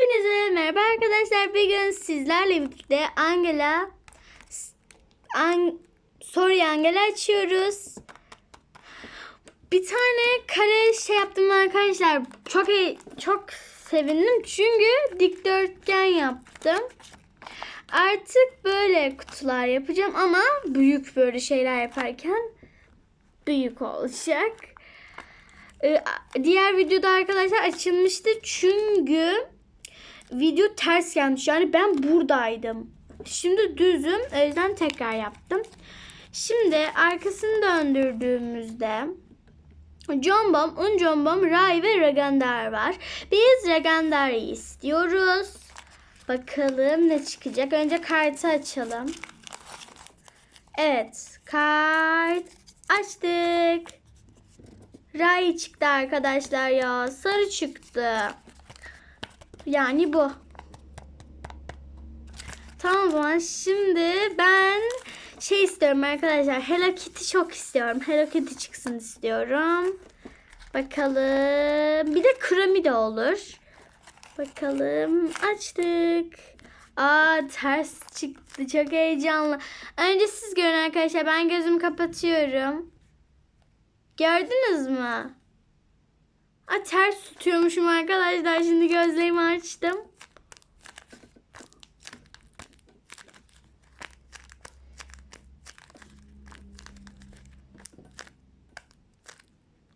Hepinize merhaba arkadaşlar. Bugün sizlerle birlikte Angela An Sorry Angela açıyoruz. Bir tane kare şey yaptım arkadaşlar. Çok iyi- çok sevindim çünkü dikdörtgen yaptım. Artık böyle kutular yapacağım ama büyük böyle şeyler yaparken büyük olacak. Ee, diğer videoda arkadaşlar açılmıştı çünkü video ters gelmiş. Yani ben buradaydım. Şimdi düzüm. O yüzden tekrar yaptım. Şimdi arkasını döndürdüğümüzde Jombom, Unjombom, Ray ve Ragandar var. Biz Ragandar'ı istiyoruz. Bakalım ne çıkacak. Önce kartı açalım. Evet. Kart açtık. Ray çıktı arkadaşlar ya. Sarı çıktı. Yani bu. Tamam o zaman şimdi ben şey istiyorum arkadaşlar. Hello Kitty çok istiyorum. Hello Kitty çıksın istiyorum. Bakalım. Bir de kremi de olur. Bakalım. Açtık. Aa ters çıktı. Çok heyecanlı. Önce siz görün arkadaşlar. Ben gözümü kapatıyorum. Gördünüz mü? Aa, ters tutuyormuşum arkadaşlar. Şimdi gözlerimi açtım.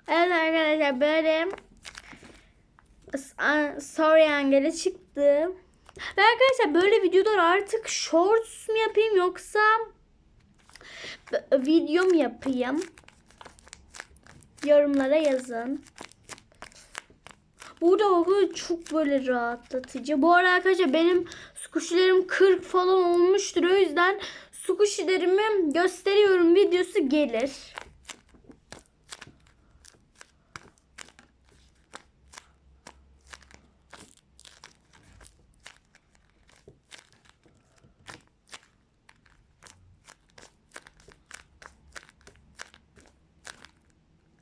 Evet arkadaşlar böyle Sorry Angela çıktı. Ve arkadaşlar böyle videolar artık shorts mu yapayım yoksa video mu yapayım? Yorumlara yazın. Burada o çok böyle rahatlatıcı. Bu arada arkadaşlar benim squishy'lerim 40 falan olmuştur. O yüzden squishy'lerimi gösteriyorum videosu gelir.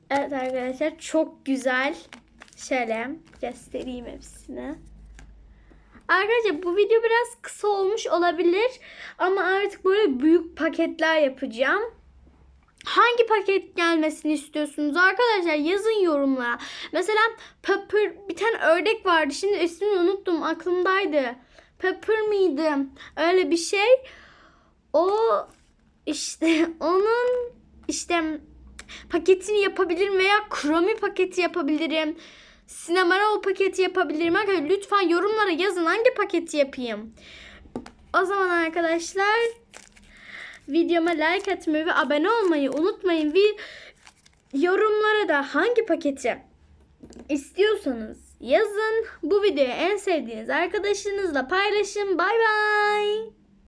Evet arkadaşlar çok güzel. Şöyle göstereyim hepsini. Arkadaşlar bu video biraz kısa olmuş olabilir. Ama artık böyle büyük paketler yapacağım. Hangi paket gelmesini istiyorsunuz arkadaşlar yazın yorumlara. Mesela Pepper bir tane ördek vardı. Şimdi ismini unuttum aklımdaydı. Pepper miydi? Öyle bir şey. O işte onun işte paketini yapabilirim veya kromi paketi yapabilirim. Sinemara o paketi yapabilirim. Arkadaşlar lütfen yorumlara yazın hangi paketi yapayım. O zaman arkadaşlar videoma like atmayı ve abone olmayı unutmayın. Ve yorumlara da hangi paketi istiyorsanız yazın. Bu videoyu en sevdiğiniz arkadaşınızla paylaşın. Bay bay.